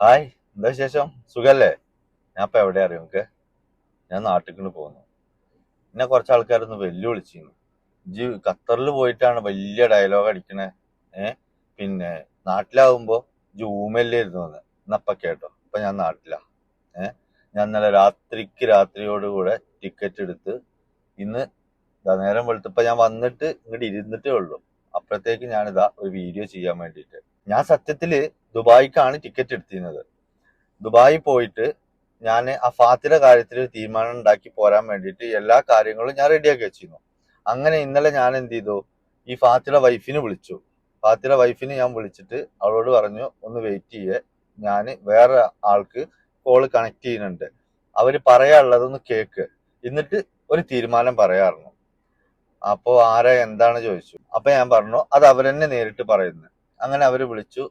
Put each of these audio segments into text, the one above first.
Hi എന്താ വിശേഷം? സുഖല്ലേ? ഞാൻ ഇപ്പൊ എവിടെ അറിയാം നമുക്ക് ഞാൻ നാട്ടിൽ പോകുന്നു. എന്നെ കുറച്ച് ആൾക്കാരൊന്ന് വെല്ലുവിളിച്ചിരുന്നു. ജി ഖത്തറിൽ പോയിട്ടാണ് വലിയ ഡയലോഗ് അടിക്കണേ. ഏഹ് പിന്നെ നാട്ടിലാവുമ്പോ ജൂമല്ലായിരുന്നു എന്ന് ഇന്നപ്പ കേട്ടോ. ഇപ്പൊ ഞാൻ നാട്ടിലാ. ഏഹ് ഞാൻ ഇന്നലെ രാത്രിക്ക് രാത്രിയോടുകൂടെ ടിക്കറ്റ് എടുത്ത് ഇന്ന് നേരം വെളുത്തപ്പോ ഞാൻ വന്നിട്ട് ഇങ്ങോട്ട് ഇരുന്നിട്ടേ ഉള്ളൂ. അപ്പോഴത്തേക്ക് ഞാനിതാ ഒരു വീഡിയോ ചെയ്യാൻ വേണ്ടിയിട്ട്. ഞാൻ സത്യത്തിൽ ദുബായിക്കാണ് ടിക്കറ്റ് എടുത്തിരുന്നത്. ദുബായി പോയിട്ട് ഞാൻ ആ ഫാത്തിര കാര്യത്തിൽ തീരുമാനം ഉണ്ടാക്കി പോരാൻ വേണ്ടിയിട്ട് എല്ലാ കാര്യങ്ങളും ഞാൻ റെഡിയാക്കി വെച്ചിരുന്നു. അങ്ങനെ ഇന്നലെ ഞാൻ എന്ത് ചെയ്തു? ഈ ഫാത്തിയുടെ വൈഫിനെ വിളിച്ചു. ഫാത്തിയുടെ വൈഫിനെ ഞാൻ വിളിച്ചിട്ട് അവളോട് പറഞ്ഞു ഒന്ന് വെയിറ്റ് ചെയ്യേ. ഞാൻ വേറെ ആൾക്ക് കോൾ കണക്ട് ചെയ്യുന്നുണ്ട്. അവർ പറയാനുള്ളതൊന്ന് കേക്ക്. എന്നിട്ട് ഒരു തീരുമാനം പറയാറുണ്ട്. അപ്പോ ആരാ എന്താണ് ചോദിച്ചു അപ്പൊ ഞാൻ പറഞ്ഞു അത് അവരെന്നെ നേരിട്ട് പറയുന്നത് അങ്ങനെ അവർ വിളിച്ചു.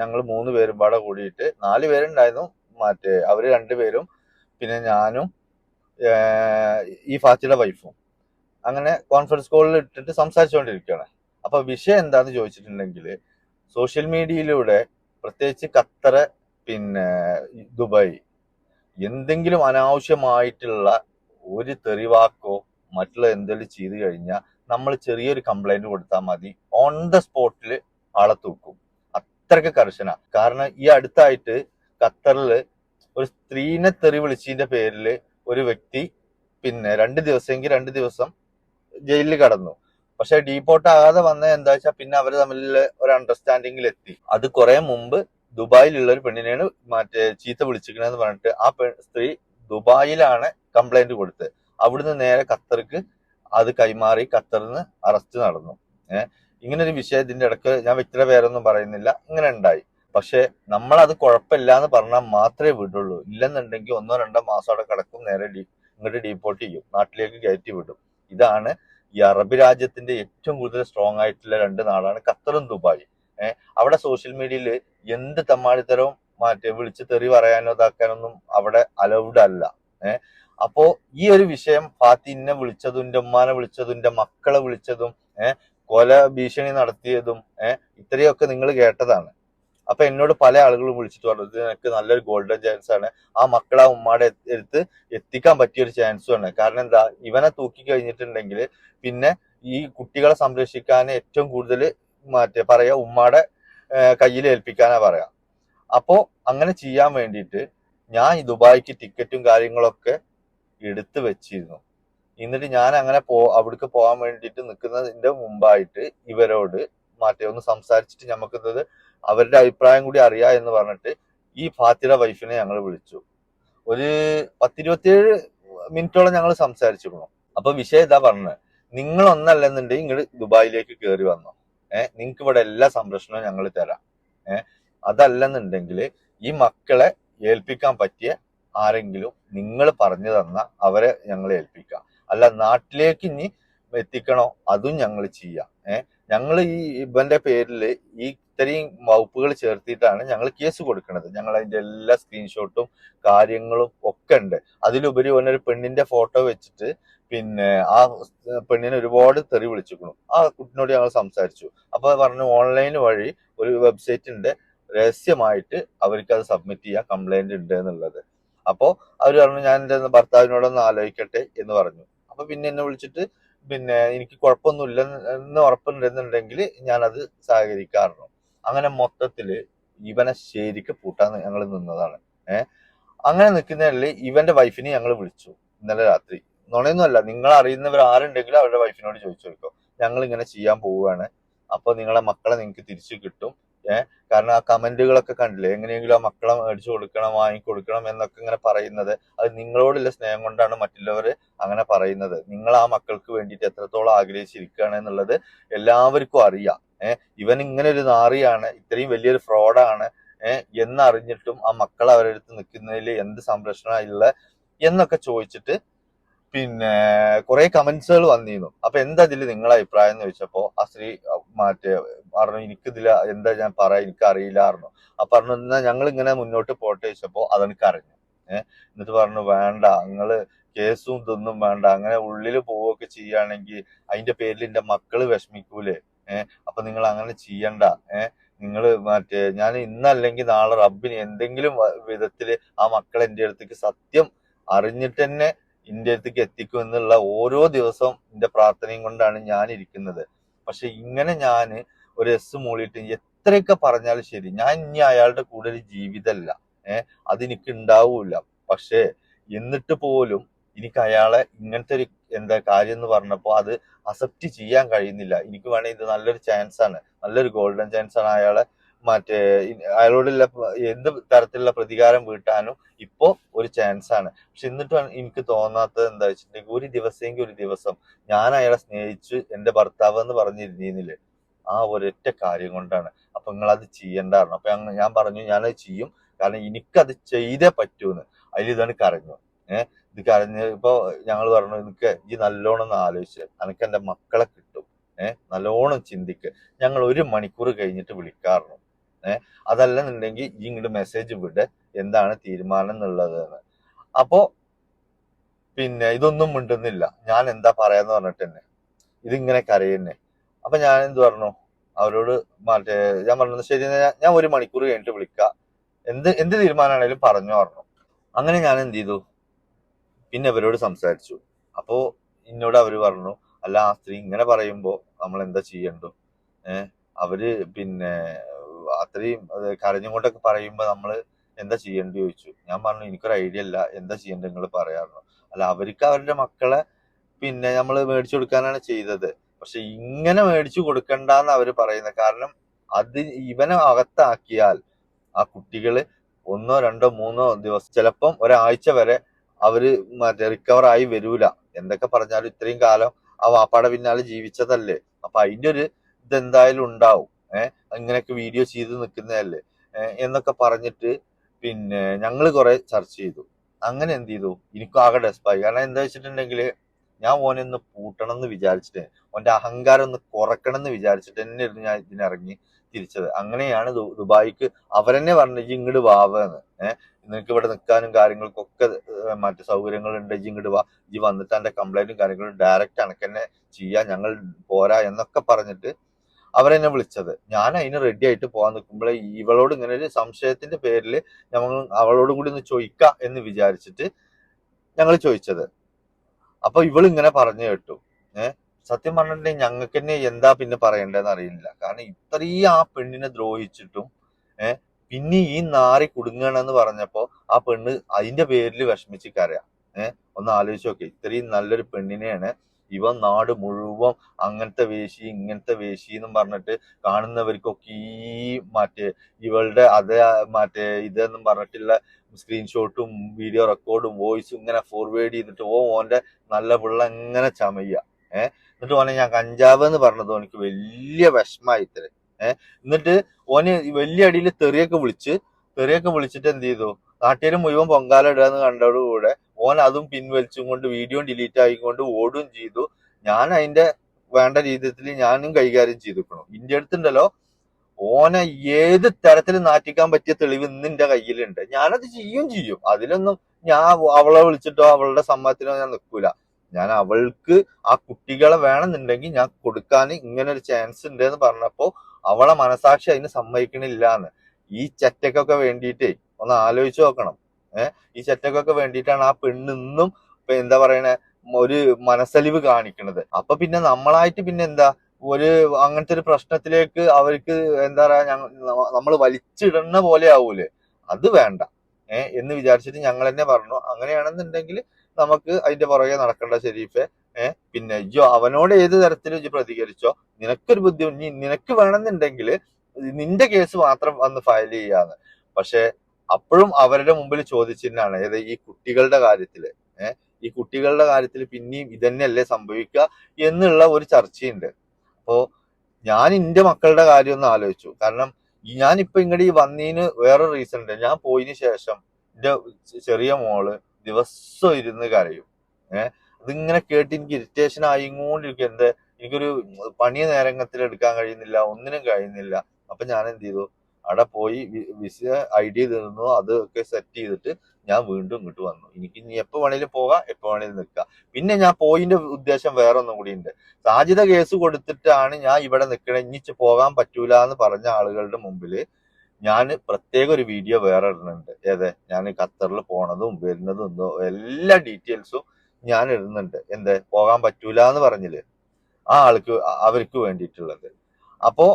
ഞങ്ങൾ മൂന്ന് പേരും പാടെ കൂടിയിട്ട് നാല് പേരുണ്ടായിരുന്നു. മറ്റേ അവർ രണ്ടുപേരും പിന്നെ ഞാനും ഈ ഫാത്തിയുടെ വൈഫും. അങ്ങനെ കോൺഫറൻസ് കോളിൽ ഇട്ടിട്ട് സംസാരിച്ചുകൊണ്ടിരിക്കുകയാണ് അപ്പൊ വിഷയം എന്താന്ന് ചോദിച്ചിട്ടുണ്ടെങ്കിൽ സോഷ്യൽ മീഡിയയിലൂടെ പ്രത്യേകിച്ച് ഖത്തർ പിന്നെ ദുബായ് എന്തെങ്കിലും അനാവശ്യമായിട്ടുള്ള ഒരു തെറിവാക്കോ മറ്റുള്ള എന്തെങ്കിലും ചെയ്തു കഴിഞ്ഞാൽ നമ്മൾ ചെറിയൊരു കംപ്ലൈന്റ് കൊടുത്താൽ മതി. ഓൺ ദ സ്പോട്ടിൽ ആളെ തൂക്കും. അത്രയ്ക്ക് കർശന. കാരണം ഈ അടുത്തായിട്ട് ഖത്തറിൽ ഒരു സ്ത്രീനെ തെറി വിളിച്ചതിന്റെ പേരിൽ ഒരു വ്യക്തി പിന്നെ രണ്ട് ദിവസമെങ്കിൽ രണ്ട് ദിവസം ജയിലിൽ കടന്നു. പക്ഷെ ഡീപ്പോർട്ട് ആകാതെ വന്ന എന്താ വെച്ചാൽ പിന്നെ അവർ തമ്മിൽ ഒരു അണ്ടർസ്റ്റാൻഡിങ്ങിൽ എത്തി. അത് കുറെ മുമ്പ് ദുബായിലുള്ള ഒരു പെണ്ണിനെയാണ് മറ്റേ ചീത്ത വിളിച്ചിരിക്കണെന്ന് പറഞ്ഞിട്ട് ആ പെ സ്ത്രീ ദുബായിലാണ് കംപ്ലൈന്റ് കൊടുത്തത്. അവിടുന്ന് നേരെ ഖത്തർക്ക് അത് കൈമാറി ഖത്തറിൽ അറസ്റ്റ് നടന്നു. ഏഹ് ഇങ്ങനെ ഒരു വിഷയത്തിന്റെ ഇടയ്ക്ക് ഞാൻ വ്യക്തിയുടെ പേരൊന്നും പറയുന്നില്ല. ഇങ്ങനെ ഉണ്ടായി. പക്ഷെ നമ്മൾ അത് കുഴപ്പമില്ല എന്ന് പറഞ്ഞാൽ മാത്രമേ വിടുള്ളൂ. ഇല്ലെന്നുണ്ടെങ്കിൽ ഒന്നോ രണ്ടോ മാസം അവിടെ കിടക്കും നേരെ ഡീ ഇങ്ങോട്ട് ഡീപ്പോർട്ട് ചെയ്യും. നാട്ടിലേക്ക് കയറ്റി വിടും. ഇതാണ് ഈ അറബ് രാജ്യത്തിന്റെ ഏറ്റവും കൂടുതൽ സ്ട്രോങ് ആയിട്ടുള്ള രണ്ട് നാടാണ് ഖത്തറും ദുബായ്. ഏഹ് അവിടെ സോഷ്യൽ മീഡിയയിൽ എന്ത് തമ്മാടിത്തരവും മാറ്റി വിളിച്ച് തെറി പറയാനോ ഇതാക്കാനൊന്നും അവിടെ അലൗഡ് അല്ല. ഏഹ് അപ്പോ ഈ ഒരു വിഷയം ഫാത്തി ഇന്നെ വിളിച്ചതും ഉമ്മാനെ വിളിച്ചതും മക്കളെ വിളിച്ചതും കൊല ഭീഷണി നടത്തിയതും ഏഹ് ഇത്രയൊക്കെ നിങ്ങൾ കേട്ടതാണ്. അപ്പൊ എന്നോട് പല ആളുകളും വിളിച്ചിട്ട് പറഞ്ഞു ഇത് നിനക്ക് നല്ലൊരു ഗോൾഡൻ ചാൻസ് ആണ്. ആ മക്കളെ ഉമ്മാടെ എടുത്ത് എത്തിക്കാൻ പറ്റിയ ഒരു ചാൻസും ആണ്. കാരണം എന്താ ഇവനെ തൂക്കി കഴിഞ്ഞിട്ടുണ്ടെങ്കിൽ പിന്നെ ഈ കുട്ടികളെ സംരക്ഷിക്കാൻ ഏറ്റവും കൂടുതൽ മറ്റേ പറയാ ഉമ്മാടെ കയ്യിൽ ഏൽപ്പിക്കാനാ പറയാ. അപ്പോ അങ്ങനെ ചെയ്യാൻ വേണ്ടിയിട്ട് ഞാൻ ദുബായിക്ക് ടിക്കറ്റും കാര്യങ്ങളൊക്കെ എടുത്തു വെച്ചിരുന്നു. എന്നിട്ട് ഞാൻ അങ്ങനെ പോ അവിടേക്ക് പോകാൻ വേണ്ടിയിട്ട് നിൽക്കുന്നതിന്റെ മുമ്പായിട്ട് ഇവരോട് മാറ്റേ ഒന്ന് സംസാരിച്ചിട്ട് നമുക്കിത് അവരുടെ അഭിപ്രായം കൂടി അറിയാ എന്ന് പറഞ്ഞിട്ട് ഈ ഫാത്തിറ വൈഫിനെ ഞങ്ങൾ വിളിച്ചു. ഒരു പത്തിരുപത്തിയേഴ് മിനിറ്റോളം ഞങ്ങൾ സംസാരിച്ചിരുന്നു. അപ്പൊ വിഷയം ഇതാ പറഞ്ഞത്. നിങ്ങൾ ഒന്നല്ലെന്നുണ്ടെങ്കിൽ ഇങ്ങോട്ട് ദുബായിലേക്ക് കയറി വന്നോ. ഏഹ് നിങ്ങൾക്ക് ഇവിടെ എല്ലാ സംരക്ഷണവും ഞങ്ങൾ തരാം. ഏഹ് അതല്ലെന്നുണ്ടെങ്കിൽ ഈ മക്കളെ ഏൽപ്പിക്കാൻ പറ്റിയ ആരെങ്കിലും നിങ്ങൾ പറഞ്ഞു തന്ന അവരെ ഞങ്ങൾ ഏൽപ്പിക്കാം. അല്ല നാട്ടിലേക്ക് ഇനി എത്തിക്കണോ? അതും ഞങ്ങൾ ചെയ്യാം. ഏഹ് ഞങ്ങൾ ഈ ഇവന്റെ പേരിൽ ഈ ഇത്രയും വകുപ്പുകൾ ചേർത്തിട്ടാണ് ഞങ്ങൾ കേസ് കൊടുക്കുന്നത് ഞങ്ങൾ അതിന്റെ എല്ലാ സ്ക്രീൻഷോട്ടും കാര്യങ്ങളും ഒക്കെ ഉണ്ട്. അതിലുപരി ഒരു പെണ്ണിന്റെ ഫോട്ടോ വെച്ചിട്ട് പിന്നെ ആ പെണ്ണിനെ ഒരുപാട് തെറി വിളിച്ചിരിക്കുന്നു. ആ കുട്ടിനോട് ഞങ്ങൾ സംസാരിച്ചു. അപ്പൊ പറഞ്ഞു ഓൺലൈൻ വഴി ഒരു വെബ്സൈറ്റിന്റെ രഹസ്യമായിട്ട് അവർക്ക് അത് സബ്മിറ്റ് ചെയ്യാൻ കംപ്ലൈന്റ് ഉണ്ട് എന്നുള്ളത്. അപ്പോ അവർ പറഞ്ഞു ഞാൻ എന്റെ ഭർത്താവിനോടൊന്ന് ആലോചിക്കട്ടെ എന്ന് പറഞ്ഞു. അപ്പൊ പിന്നെ എന്നെ വിളിച്ചിട്ട് പിന്നെ എനിക്ക് കുഴപ്പമൊന്നുമില്ല എന്ന് ഉറപ്പുണ്ടെന്നുണ്ടെങ്കിൽ അത് സഹകരിക്കാറുണ്ട്. അങ്ങനെ മൊത്തത്തിൽ ഇവനെ ശരിക്ക് പൂട്ടാൻ ഞങ്ങൾ നിന്നതാണ്. ഏഹ് അങ്ങനെ നിൽക്കുന്നതിൽ ഇവന്റെ വൈഫിനെ ഞങ്ങൾ വിളിച്ചു ഇന്നലെ രാത്രി. നുണയൊന്നുമല്ല നിങ്ങൾ അറിയുന്നവർ ആരുണ്ടെങ്കിലും അവരുടെ വൈഫിനോട് ചോദിച്ചു ഞങ്ങൾ ഇങ്ങനെ ചെയ്യാൻ പോവുകയാണ്. അപ്പൊ നിങ്ങളെ മക്കളെ നിങ്ങൾക്ക് തിരിച്ചു കിട്ടും. ഏഹ് കാരണം ആ കമന്റുകളൊക്കെ കണ്ടില്ലേ? എങ്ങനെയെങ്കിലും ആ മക്കളെ മേടിച്ചു കൊടുക്കണം വാങ്ങിക്കൊടുക്കണം എന്നൊക്കെ ഇങ്ങനെ പറയുന്നത്. അത് നിങ്ങളോടുള്ള സ്നേഹം കൊണ്ടാണ് മറ്റുള്ളവർ അങ്ങനെ പറയുന്നത്. നിങ്ങൾ ആ മക്കൾക്ക് വേണ്ടിയിട്ട് എത്രത്തോളം ആഗ്രഹിച്ചിരിക്കുകയാണ് എന്നുള്ളത് എല്ലാവർക്കും അറിയാം. ഏഹ് ഇവൻ ഇങ്ങനെ ഒരു നാറിയാണ് ഇത്രയും വലിയൊരു ഫ്രോഡാണ് ഏഹ് എന്നറിഞ്ഞിട്ടും ആ മക്കൾ അവരുടെ അടുത്ത് നിൽക്കുന്നതിൽ എന്ത് സംരക്ഷണമുള്ള എന്നൊക്കെ ചോദിച്ചിട്ട് പിന്നെ കുറെ കമന്റ്സുകൾ വന്നിരുന്നു. അപ്പൊ എന്താ ഇതിൽ നിങ്ങളെ അഭിപ്രായം എന്ന് ചോദിച്ചപ്പോ ആ സ്ത്രീ മറ്റേ പറഞ്ഞു എനിക്കിതിൽ എന്താ ഞാൻ പറയാ എനിക്ക് അറിയില്ലായിരുന്നു അപ്പൊ പറഞ്ഞു എന്നാ ഞങ്ങൾ ഇങ്ങനെ മുന്നോട്ട് പോട്ടെ ചോദിച്ചപ്പോ അതെനിക്ക് അറിഞ്ഞു ഏഹ് എന്നിട്ട് പറഞ്ഞു വേണ്ട നിങ്ങൾ കേസും ഇതൊന്നും വേണ്ട. അങ്ങനെ ഉള്ളിൽ പോവുകയൊക്കെ ചെയ്യുകയാണെങ്കിൽ അതിന്റെ പേരിൽ എന്റെ മക്കൾ വിഷമിക്കൂലേ. ഏഹ് അപ്പൊ നിങ്ങൾ അങ്ങനെ ചെയ്യണ്ട. ഏഹ് നിങ്ങൾ മറ്റേ ഞാൻ ഇന്നല്ലെങ്കിൽ നാളെ റബ്ബിന് എന്തെങ്കിലും വിധത്തിൽ ആ മക്കൾ എന്റെ അടുത്തേക്ക് സത്യം അറിഞ്ഞിട്ട് തന്നെ അടുത്തേക്ക് എത്തിക്കും എന്നുള്ള ഓരോ ദിവസവും എന്റെ പ്രാർത്ഥനയും കൊണ്ടാണ് ഞാൻ ഇരിക്കുന്നത് പക്ഷെ ഇങ്ങനെ ഞാൻ ഒരു എസ് മൂളിയിട്ട് എത്രയൊക്കെ പറഞ്ഞാലും ശരി ഞാൻ ഇനി അയാളുടെ കൂടെ ഒരു ജീവിതമല്ല. ഏഹ് അതെനിക്ക് ഉണ്ടാവൂല പക്ഷേ എന്നിട്ട് പോലും എനിക്ക് അയാളെ ഇങ്ങനത്തെ ഒരു എന്താ കാര്യം എന്ന് പറഞ്ഞപ്പോൾ അത് അക്സെപ്റ്റ് ചെയ്യാൻ കഴിയുന്നില്ല. എനിക്ക് വേണമെങ്കിൽ ഇത് നല്ലൊരു ചാൻസ് ആണ്. നല്ലൊരു ഗോൾഡൻ ചാൻസ് ആണ് അയാളെ മറ്റേ അയാളോടുള്ള എന്ത് തരത്തിലുള്ള പ്രതികാരം വീട്ടാനും ഇപ്പോ ഒരു ചാൻസ് ആണ്. പക്ഷെ എന്നിട്ടും എനിക്ക് തോന്നാത്തത് എന്താ വെച്ചിട്ടുണ്ടെങ്കിൽ ഒരു ദിവസമെങ്കിൽ ഒരു ദിവസം ഞാൻ അയാളെ സ്നേഹിച്ച് എന്റെ ഭർത്താവ് എന്ന് പറഞ്ഞിരുന്നില്ലേ ആ ഒരൊറ്റ കാര്യം കൊണ്ടാണ്. അപ്പൊ നിങ്ങൾ അത് ചെയ്യണ്ടായിരുന്നു. അപ്പൊ ഞാൻ പറഞ്ഞു ഞാനത് ചെയ്യും. കാരണം എനിക്കത് ചെയ്തേ പറ്റൂന്ന്. അതിൽ ഇതാണ് കരഞ്ഞു ഏഹ് ഇത് കരഞ്ഞ് ഇപ്പൊ ഞങ്ങൾ പറഞ്ഞു എനിക്ക് ഈ നല്ലോണം ഒന്ന് ആലോചിച്ച്. എനിക്ക് എന്റെ മക്കളെ കിട്ടും. ഏഹ് നല്ലോണം ചിന്തിക്ക്. ഞങ്ങൾ ഒരു മണിക്കൂർ കഴിഞ്ഞിട്ട് വിളിക്കാറുണ്ട്. ഏഹ് അതല്ലെന്നുണ്ടെങ്കിൽ ഈ ഇങ്ങോട്ട് മെസ്സേജ് വിട്. എന്താണ് തീരുമാനം എന്നുള്ളത് അപ്പോ പിന്നെ ഇതൊന്നും മിണ്ടുന്നില്ല. ഞാൻ എന്താ പറയാന്ന് പറഞ്ഞിട്ട് തന്നെ. ഇതിങ്ങനെ കരയുന്നേ. അപ്പൊ ഞാൻ എന്ത് പറഞ്ഞു? അവരോട് മറ്റേ ഞാൻ പറഞ്ഞു ശരി ഞാൻ- ഒരു മണിക്കൂർ കഴിഞ്ഞിട്ട് വിളിക്കാം. എന്ത് എന്ത് തീരുമാനമാണേലും പറഞ്ഞു പറഞ്ഞു. അങ്ങനെ ഞാൻ എന്ത് ചെയ്തു? പിന്നെ അവരോട് സംസാരിച്ചു. അപ്പോ എന്നോട് അവർ പറഞ്ഞു അല്ല ആ സ്ത്രീ ഇങ്ങനെ പറയുമ്പോ നമ്മൾ എന്താ ചെയ്യണ്ടു ഏഹ് അവർ പിന്നെ അത്രയും അത് കരഞ്ഞുകൊണ്ടൊക്കെ പറയുമ്പോ നമ്മൾ എന്താ ചെയ്യേണ്ടി ചോദിച്ചു. ഞാൻ പറഞ്ഞു എനിക്കൊരു ഐഡിയ ഇല്ല. എന്താ ചെയ്യേണ്ടത് നിങ്ങൾ പറയാറുണ്ടോ അല്ല അവർക്ക് അവരുടെ മക്കളെ പിന്നെ നമ്മൾ മേടിച്ചു കൊടുക്കാനാണ് ചെയ്തത്. പക്ഷെ ഇങ്ങനെ മേടിച്ചു കൊടുക്കണ്ടെന്ന് അവർ പറയുന്നത്. കാരണം അത് ഇവനെ അകത്താക്കിയാൽ ആ കുട്ടികൾ ഒന്നോ രണ്ടോ മൂന്നോ ദിവസം ചിലപ്പം ഒരാഴ്ച വരെ അവർ മറ്റേ റിക്കവർ ആയി വരൂല. എന്തൊക്കെ പറഞ്ഞാലും ഇത്രയും കാലം ആ വാപ്പാടെ പിന്നാലെ ജീവിച്ചതല്ലേ. അപ്പൊ അതിന്റെ ഒരു ഇതെന്തായാലും ഉണ്ടാവും. ഏഹ് ഇങ്ങനെയൊക്കെ വീഡിയോ ചെയ്ത് നിൽക്കുന്നതല്ലേ എന്നൊക്കെ പറഞ്ഞിട്ട് പിന്നെ ഞങ്ങൾ കുറെ ചർച്ച ചെയ്തു. അങ്ങനെ എന്ത് ചെയ്തു? എനിക്കും ആകെ ഡെസ്പായി കാരണം എന്താ വെച്ചിട്ടുണ്ടെങ്കിൽ ഞാൻ ഓനെ ഒന്ന് പൂട്ടണം എന്ന് വിചാരിച്ചിട്ട് ഓന്റെ അഹങ്കാരം ഒന്ന് കുറക്കണം എന്ന് വിചാരിച്ചിട്ട് തന്നെയായിരുന്നു ഞാൻ ഇതിനിറങ്ങി തിരിച്ചത്. അങ്ങനെയാണ് ദുബായിക്ക് അവരെന്നെ പറഞ്ഞു ഇജ്ജ് ഇങ്ങോട്ട് വാവെന്ന് ഏഹ് നിനക്ക് ഇവിടെ നിൽക്കാനും കാര്യങ്ങൾക്കൊക്കെ മറ്റു സൗകര്യങ്ങളുണ്ട് ഇജ്ജ് ഇങ്ങോട്ട് വാ. ഇജ്ജ് വന്നിട്ട് എന്റെ കംപ്ലൈന്റും കാര്യങ്ങളും ഡയറക്റ്റ് അനക്കെന്നെ ചെയ്യാം ഞങ്ങൾ പോരാ എന്നൊക്കെ പറഞ്ഞിട്ട് അവരെന്നെ വിളിച്ചത്. ഞാൻ അതിന് റെഡി ആയിട്ട് പോകാൻ നിൽക്കുമ്പോൾ ഇവളോട് ഇങ്ങനെ ഒരു സംശയത്തിന്റെ പേരിൽ ഞങ്ങൾ അവളോടും കൂടി ഒന്ന് ചോദിക്ക എന്ന് വിചാരിച്ചിട്ട് ഞങ്ങൾ ചോദിച്ചത് അപ്പൊ ഇവൾ ഇങ്ങനെ പറഞ്ഞു കേട്ടു. ഏഹ് സത്യം പറഞ്ഞിട്ടുണ്ടെങ്കിൽ ഞങ്ങൾക്ക് തന്നെ എന്താ പിന്നെ പറയണ്ടെന്ന് അറിയില്ല. കാരണം ഇത്രയും ആ പെണ്ണിനെ ദ്രോഹിച്ചിട്ടും ഏഹ് പിന്നെ ഈ നാറി കുടുങ്ങണെന്ന് പറഞ്ഞപ്പോ ആ പെണ്ണ് അതിന്റെ പേരിൽ വിഷമിച്ച് കരയാ. ഏഹ് ഒന്ന് ആലോചിച്ച് നോക്കി. ഇത്രയും നല്ലൊരു പെണ്ണിനെയാണ് ഇവൻ നാട് മുഴുവൻ അങ്ങനത്തെ വേശി ഇങ്ങനത്തെ വേശി എന്നും പറഞ്ഞിട്ട് കാണുന്നവർക്കൊക്കെ ഈ മറ്റേ ഇവളുടെ അതേ മറ്റേ ഇതെന്നും പറഞ്ഞിട്ടുള്ള സ്ക്രീൻഷോട്ടും വീഡിയോ റെക്കോർഡും വോയിസും ഇങ്ങനെ ഫോർവേഡ് ചെയ്തിട്ട് ഓ ഓന്റെ നല്ല പിള്ള ഇങ്ങനെ ചമയ്യ ഏഹ് എന്നിട്ട് ഓനെ ഞാൻ കഞ്ചാവ് എന്ന് പറഞ്ഞത് ഓനിക്ക് വലിയ വിഷമായി ഇത്ര. ഏഹ് എന്നിട്ട് ഓന് വലിയ അടിയിൽ തെറിയൊക്കെ വിളിച്ച് തെറിയൊക്കെ വിളിച്ചിട്ട് എന്ത് ചെയ്തു? നാട്ടുകാർ മുഴുവൻ പൊങ്കാല ഇടുകയെന്ന് കണ്ടതോടുകൂടെ ഓൻ അതും പിൻവലിച്ചും കൊണ്ട് വീഡിയോ ഡിലീറ്റ് ആയിക്കൊണ്ട് ഓടും ചെയ്തു. ഞാൻ അതിന്റെ വേണ്ട രീതിയിൽ ഞാനും കൈകാര്യം ചെയ്തിരിക്കണം ഇന്റെ അടുത്തുണ്ടല്ലോ ഓനെ ഏത് തരത്തിൽ നാറ്റിക്കാൻ പറ്റിയ തെളിവ് ഇന്ന് എന്റെ കയ്യിലുണ്ട്. ഞാനത് ചെയ്യും ചെയ്യും. അതിലൊന്നും ഞാൻ അവളെ വിളിച്ചിട്ടോ അവളുടെ സമ്മതത്തിനോ ഞാൻ നിൽക്കൂല ഞാൻ അവൾക്ക് ആ കുട്ടികളെ വേണമെന്നുണ്ടെങ്കിൽ ഞാൻ കൊടുക്കാൻ ഇങ്ങനെ ഒരു ചാൻസ് ഉണ്ട് എന്ന് പറഞ്ഞപ്പോ അവളെ മനസാക്ഷി അതിന് സമ്മതിക്കണില്ല എന്ന് ഈ ചെറ്റക്കൊക്കെ വേണ്ടിയിട്ടേ ഒന്ന് ആലോചിച്ച് നോക്കണം. ഏഹ് ഈ ചെറ്റക്കൊക്കെ വേണ്ടിയിട്ടാണ് ആ പെണ്ണ് ഇന്നും എന്താ പറയണേ ഒരു മനസ്സലിവ് കാണിക്കണത്. അപ്പൊ പിന്നെ നമ്മളായിട്ട് പിന്നെ എന്താ ഒരു അങ്ങനത്തെ ഒരു പ്രശ്നത്തിലേക്ക് അവർക്ക് എന്താ പറയാ ഞങ്ങൾ നമ്മൾ വലിച്ചിടുന്ന പോലെ ആവൂലേ? അത് വേണ്ട. ഏഹ് എന്ന് വിചാരിച്ചിട്ട് ഞങ്ങൾ തന്നെ പറഞ്ഞു. അങ്ങനെയാണെന്നുണ്ടെങ്കിൽ നമുക്ക് അതിന്റെ പുറകെ നടക്കേണ്ട ഷെരീഫെ ഏഹ് പിന്നെ ജോ അവനോട് ഏത് തരത്തിൽ ഇജ്ജ് പ്രതികരിച്ചോ? നിനക്കൊരു ബുദ്ധിമുട്ട് നിനക്ക് വേണമെന്നുണ്ടെങ്കിൽ നിന്റെ കേസ് മാത്രം വന്ന് ഫയൽ ചെയ്യാന്ന്. പക്ഷെ അപ്പോഴും അവരുടെ മുമ്പിൽ ചോദിച്ചിട്ടാണ് ഏത് ഈ കുട്ടികളുടെ കാര്യത്തിൽ ഈ കുട്ടികളുടെ കാര്യത്തിൽ പിന്നെയും ഇതന്നെയല്ലേ സംഭവിക്കുക എന്നുള്ള ഒരു ചർച്ചയുണ്ട്. അപ്പോ ഞാൻ എന്റെ മക്കളുടെ കാര്യം ഒന്ന് ആലോചിച്ചു. കാരണം ഞാനിപ്പോ ഇങ്ങോട്ട് ഈ വന്നതിന് വേറെ റീസൺ ഉണ്ട്. ഞാൻ പോയതിന് ശേഷം എന്റെ ചെറിയ മോൾ ദിവസം ഇരുന്ന് കരയും. ഏഹ് അതിങ്ങനെ കേട്ട് എനിക്ക് ഇറിറ്റേഷൻ ആയിക്കൊണ്ടിരിക്കും എന്ത്? എനിക്കൊരു പണി നേരങ്ങത്തിൽ എടുക്കാൻ കഴിയുന്നില്ല ഒന്നിനും കഴിയുന്നില്ല. അപ്പൊ ഞാൻ എന്ത് ചെയ്തു? അവിടെ പോയി വിസ ഐ ഡി അതൊക്കെ സെറ്റ് ചെയ്തിട്ട് ഞാൻ വീണ്ടും ഇങ്ങോട്ട് വന്നു. എനിക്ക് ഇനി എപ്പോ വേണേലും പോകാം എപ്പോ വേണേലും നിൽക്കാം. പിന്നെ ഞാൻ പോയിന്റെ ഉദ്ദേശം വേറെ ഒന്നും കൂടി ഉണ്ട്. സാധ്യത കേസ് കൊടുത്തിട്ടാണ് ഞാൻ ഇവിടെ നിൽക്കണേ. ഇനിച്ച് പോകാൻ പറ്റൂല എന്ന് പറഞ്ഞ ആളുകളുടെ മുമ്പിൽ ഞാൻ പ്രത്യേക ഒരു വീഡിയോ വേറെ ഇടുന്നുണ്ട്. ഏതെ? ഞാൻ ഖത്തറിൽ പോണതും വരുന്നതും എല്ലാ ഡീറ്റെയിൽസും ഞാൻ ഇടുന്നുണ്ട്. എന്ത്? പോകാൻ പറ്റൂല എന്ന് പറഞ്ഞില്ലേ? ആ ആൾക്ക് അവർക്ക് വേണ്ടിയിട്ടുള്ളത്. അപ്പോ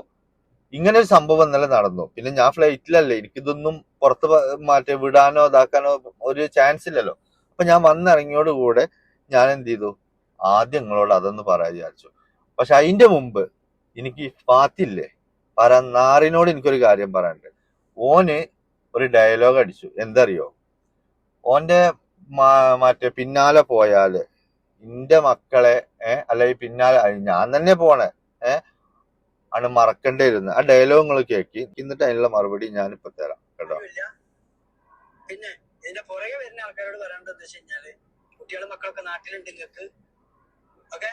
ഇങ്ങനെ ഒരു സംഭവം ഇന്നലെ നടന്നു. പിന്നെ ഞാൻ ഫ്ലൈറ്റിലല്ലേ എനിക്കിതൊന്നും പുറത്ത് മാറ്റി വിടാനോ ഇതാക്കാനോ ഒരു ചാൻസ് ഇല്ലല്ലോ. അപ്പൊ ഞാൻ വന്നിറങ്ങിയോട് കൂടെ ഞാൻ എന്ത് ചെയ്തു? ആദ്യം നിങ്ങളോട് അതൊന്ന് പറയാൻ വിചാരിച്ചു. പക്ഷെ അതിന്റെ മുമ്പ് എനിക്ക് ഫാത്തില്ലേ? പരന്നാറിനോട് എനിക്കൊരു കാര്യം പറയാനുണ്ട്. ഓന് ഒരു ഡയലോഗ് അടിച്ചു. എന്തറിയോ? ഓന്റെ മറ്റേ പിന്നാലെ പോയാൽ എന്റെ മക്കളെ ഏഹ് അല്ലെങ്കിൽ പിന്നാലെ ഞാൻ തന്നെ പോണേ ഏഹ് ആണ് മറക്കേണ്ടിയിരുന്നത് ആ ഡയലോഗ് നിങ്ങൾ കേക്കി. എന്നിട്ട് അതിനുള്ള മറുപടി ഞാൻ ഇപ്പൊ തരാം കേട്ടോ. പിന്നെ ഇതിന്റെ പുറകെ വരുന്ന ആൾക്കാരോട് പറയേണ്ടത് വെച്ച് കഴിഞ്ഞാൽ കുട്ടികളും മക്കളൊക്കെ നാട്ടിലുണ്ട് നിങ്ങൾക്ക്. ഓക്കെ?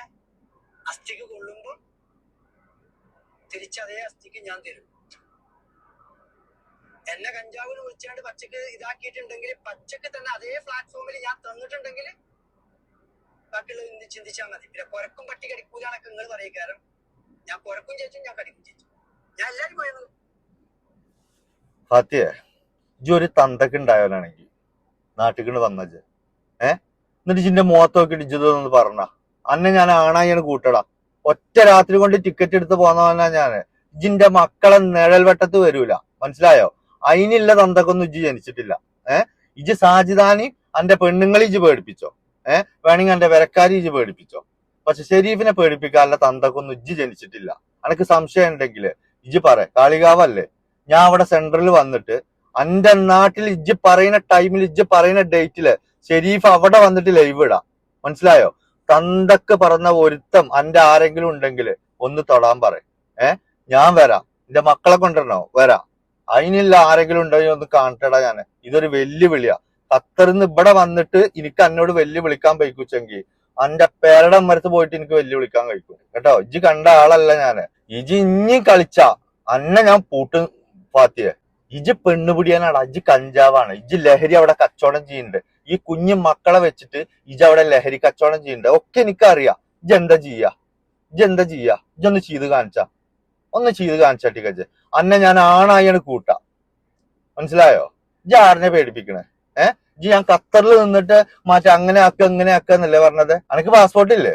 അസ്ഥിക്ക് കൊള്ളുമ്പോ തിരിച്ച് അതേ അസ്ഥിക്ക് ഞാൻ തരും. എന്നെ കഞ്ചാവിന് വിളിച്ചാണ്ട് പച്ചക്ക് ഇതാക്കിയിട്ടുണ്ടെങ്കിൽ പച്ചക്ക് തന്നെ അതേ പ്ലാറ്റ്ഫോമിൽ ഞാൻ തന്നിട്ടുണ്ടെങ്കിൽ ബാക്കിയുള്ളത് ചിന്തിച്ചാൽ മതി. പിന്നെ കുരക്കും പട്ടി കടിക്കൂലാണൊക്കെ നിങ്ങൾ പറയും കാരണം ഞാൻ ചേച്ചു ഞാൻ കടിക്കും ചേച്ചു ഞാൻ എല്ലാരും പോയത് ഫാത്തിയെ ഇജ്ജ്. ഒരു തന്തക്ക് ഉണ്ടായവനാണെങ്കിൽ നാട്ടിൽ വന്നത് ഏ? എന്നിട്ട് ഇജിന്റെ മുഖത്ത് നോക്കിയിട്ട് ഇജ്ജതൊന്ന് പറഞ്ഞ. അന്നെ ഞാൻ ആണായി കൂട്ടടാ. ഒറ്റ രാത്രി കൊണ്ട് ടിക്കറ്റ് എടുത്ത് പോന്നവനാ ഞാൻ. ഇജിന്റെ മക്കളെ നിഴൽ വെട്ടത്ത് വരൂല. മനസ്സിലായോ? അതിനുള്ള തന്തക്കൊന്നും ഇജ്ജ് ജനിച്ചിട്ടില്ല. ഏ? ഇജ് സാജിദാനി അന്റെ പെണ്ണുങ്ങളെ ഇജ് പേടിപ്പിച്ചോ? ഏഹ് വേണമെങ്കിൽ എന്റെ വിലക്കാരി ഇജ് പേടിപ്പിച്ചോ? പക്ഷെ ഷെരീഫിനെ പേടിപ്പിക്കാനുള്ള തന്തക്കൊന്നും ഇജ്ജ് ജനിച്ചിട്ടില്ല. അനക്ക് സംശയം ഉണ്ടെങ്കിൽ ഇജ്ജി പറ. കാളികാവല്ലേ? ഞാൻ അവിടെ സെന്ററിൽ വന്നിട്ട് അന്റെ നാട്ടിൽ ഇജ്ജ് പറയുന്ന ടൈമിൽ ഇജ്ജ് പറയുന്ന ഡേറ്റിൽ ഷെരീഫ് അവിടെ വന്നിട്ട് ലൈവ് ഇടാം. മനസ്സിലായോ? തന്തക്ക് പറഞ്ഞ ഒരുത്തം അന്റെ ആരെങ്കിലും ഉണ്ടെങ്കിൽ ഒന്ന് തൊടാൻ പറ. ഏ? ഞാൻ വരാം. എന്റെ മക്കളെ കൊണ്ടുവരണോ? വരാം. അതിനില്ല ആരെങ്കിലും ഉണ്ടെങ്കിൽ ഒന്ന് കാണട്ടടാ ഞാൻ ഇതൊരു വെല്ലുവിളിയാ. ഖത്തറിന്ന് ഇവിടെ വന്നിട്ട് എനിക്ക് എന്നോട് വെല്ലുവിളിക്കാൻ പൈക്കുച്ചെങ്കിൽ അന്റെ പേരുടെ അമ്മരത്ത് പോയിട്ട് എനിക്ക് വെല്ലുവിളിക്കാൻ കഴിക്കും. കേട്ടോ? ഇജ്ജ് കണ്ട ആളല്ല ഞാൻ. ഇജ് ഇഞ്ഞി കളിച്ച അന്നെ ഞാൻ പൂട്ടും ഫാത്തിയെ ഇജ് പെണ്ണുപിടിയാനാണ് ഇജ് കഞ്ചാവാണ്. ഇജ് ലഹരി അവിടെ കച്ചവടം ചെയ്യുന്നുണ്ട്. ഈ കുഞ്ഞു മക്കളെ വെച്ചിട്ട് ഇജ് അവിടെ ലഹരി കച്ചവടം ചെയ്യുന്നുണ്ട്. ഒക്കെ എനിക്കറിയാം. ഇജ് എന്താ ചെയ്യാ? ഇജ് എന്താ ചെയ്യാ? ഇജൊന്ന് ചെയ്ത് കാണിച്ചാ. ഒന്ന് ചെയ്ത് കാണിച്ചാ ടീക്കജ്. അന്നെ ഞാൻ ആണായാണ് കൂട്ടാ. മനസ്സിലായോ? ഇജ് ആറിനെ പേടിപ്പിക്കണേ. ഏ? ഞാൻ ഖത്തറിൽ നിന്നിട്ട് മാറ്റി അങ്ങനെ ആക്ക ഇങ്ങനെ ആക്ക എന്നല്ലേ പറഞ്ഞത്? അനക്ക് പാസ്പോർട്ട് ഇല്ലേ?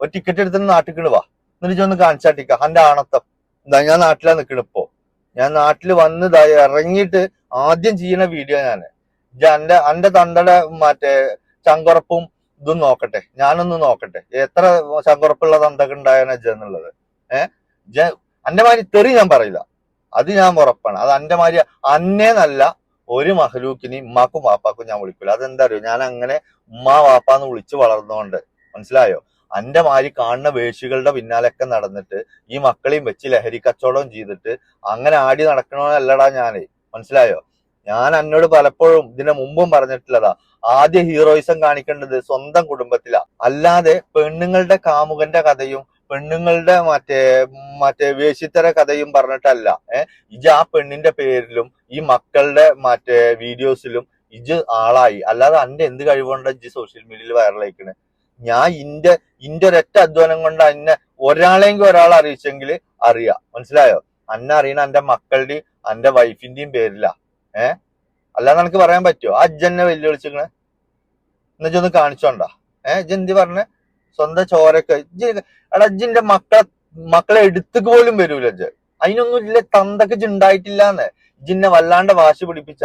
ഒരു ടിക്കറ്റ് എടുത്തിട്ട് നാട്ടിൽ വാ. എന്നിട്ട് ഒന്ന് കാണിച്ചാ ടിക്ക അന്റെ ആണത്തം. എന്താ ഞാൻ നാട്ടിലാ നിക്കണ ഇപ്പോ. ഞാൻ നാട്ടിൽ വന്ന് ഇറങ്ങിയിട്ട് ആദ്യം ചെയ്യുന്ന വീഡിയോ ഞാൻ. എന്റെ എന്റെ തണ്ടയുടെ മറ്റേ ചങ്കുറപ്പും ഇതും നോക്കട്ടെ. ഞാനൊന്ന് നോക്കട്ടെ. എത്ര ചങ്കുറപ്പുള്ള തന്തൊക്കെ ഉണ്ടായാണ് ഇജ്ജ് എന്നുള്ളത്. ഏഹ് എന്റെ മാതിരി തെറി ഞാൻ പറയില്ല. അത് ഞാൻ ഉറപ്പാണ്. അത് എന്റെ മാതിരി അന്നേന്നല്ല ഒരു മഹലൂക്കിനെയും ഉമ്മാക്കും വാപ്പാക്കും ഞാൻ വിളിക്കില്ല അതെന്താ അറിയോ ഞാൻ അങ്ങനെ ഉമ്മ വാപ്പാന്ന് വിളിച്ച് വളർന്നുകൊണ്ട് മനസ്സിലായോ? അന്റെ മാരി കാണുന്ന വേഷികളുടെ പിന്നാലൊക്കെ നടന്നിട്ട് ഈ മക്കളെയും വെച്ച് ലഹരി കച്ചവടം ചെയ്തിട്ട് അങ്ങനെ ആടി നടക്കണമെന്നല്ലടാ ഞാനേ. മനസ്സിലായോ? ഞാൻ എന്നോട് പലപ്പോഴും ഇതിനു മുമ്പും പറഞ്ഞിട്ടുള്ളതാ. ആദ്യ ഹീറോയിസം കാണിക്കേണ്ടത് സ്വന്തം കുടുംബത്തിലാ. അല്ലാതെ പെണ്ണുങ്ങളുടെ കാമുകന്റെ കഥയും പെണ്ണുങ്ങളുടെ മറ്റേ മറ്റേ വേശിത്തര കഥയും പറഞ്ഞിട്ടല്ല. ഏഹ് ഇജ് ആ പെണ്ണിന്റെ പേരിലും ഈ മക്കളുടെ മറ്റേ വീഡിയോസിലും ഇജ് ആളായി. അല്ലാതെ അന്റെ എന്ത് കഴിവുകൊണ്ട് ഇജ് സോഷ്യൽ മീഡിയയിൽ വൈറലായിക്കണ് ഞാൻ ഇന്റെ ഇന്റെ ഒരൊറ്റ അധ്വാനം കൊണ്ട് അന്നെ ഒരാളെങ്കിൽ ഒരാൾ അറിയിച്ചെങ്കിൽ അറിയാം. മനസ്സിലായോ? അന്നെ അറിയണ എന്റെ മക്കളുടെയും എന്റെ വൈഫിന്റെയും പേരില. ഏ? അല്ലാതെ നിനക്ക് പറയാൻ പറ്റുമോ അജ്ജന്നെ വെല്ലുവിളിച്ചിരിക്കണേ എന്നുവെച്ചൊന്ന് കാണിച്ചോണ്ടാ. ഏഹ് ഇജ് എന്തി പറഞ്ഞേ? സ്വന്തം ചോരക്ക്. എടാ ഇജ്ജിന്റെ മക്കളെ മക്കളെ എടുത്തുക്ക് പോലും വരൂല ഇജ്ജ്. അതിനൊന്നും ഇല്ല തന്തക്ക് ഇജ്ജ് ഉണ്ടായിട്ടില്ലാന്ന് ഇജ്ജിന്നെ വല്ലാണ്ട് വാശി പിടിപ്പിച്ച